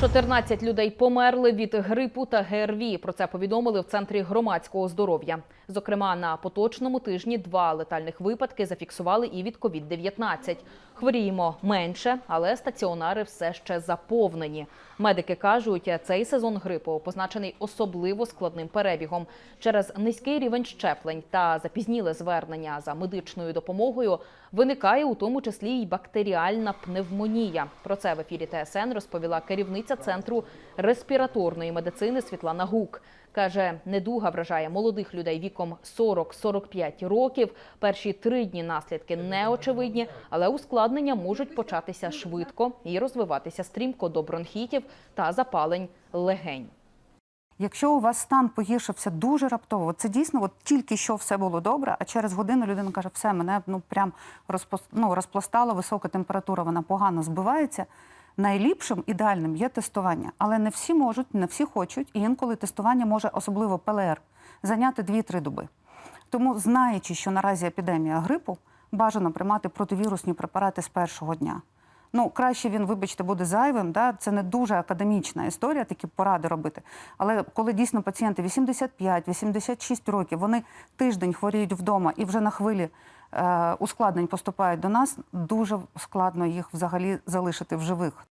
14 людей померли від грипу та ГРВІ. Про це повідомили в центрі громадського здоров'я. Зокрема, на поточному тижні два летальних випадки зафіксували і від COVID-19. Хворіємо менше, але стаціонари все ще заповнені. Медики кажуть, цей сезон грипу позначений особливо складним перебігом. Через низький рівень щеплень та запізніле звернення за медичною допомогою виникає у тому числі й бактеріальна пневмонія. Про це в ефірі ТСН розповіла керівниця центру респіраторної медицини Світлана Гук. Каже, недуга вражає молодих людей віком 40-45 років. Перші три дні наслідки неочевидні, але ускладнення можуть початися швидко і розвиватися стрімко до бронхітів та запалень легень. Якщо у вас стан погіршився дуже раптово, це дійсно от тільки що все було добре, а через годину людина каже, все, мене ну прям розпос... ну, розпластала висока температура, вона погано збивається. Найліпшим ідеальним є тестування, але не всі можуть, не всі хочуть, і інколи тестування може, особливо ПЛР, зайняти 2-3 доби. Тому, знаючи, що наразі епідемія грипу, бажано приймати противірусні препарати з першого дня. Ну, краще він, вибачте, буде зайвим. Да? Це не дуже академічна історія, такі поради робити. Але коли дійсно пацієнти 85-86 років, вони тиждень хворіють вдома і вже на хвилі е, ускладнень поступають до нас, дуже складно їх взагалі залишити в живих.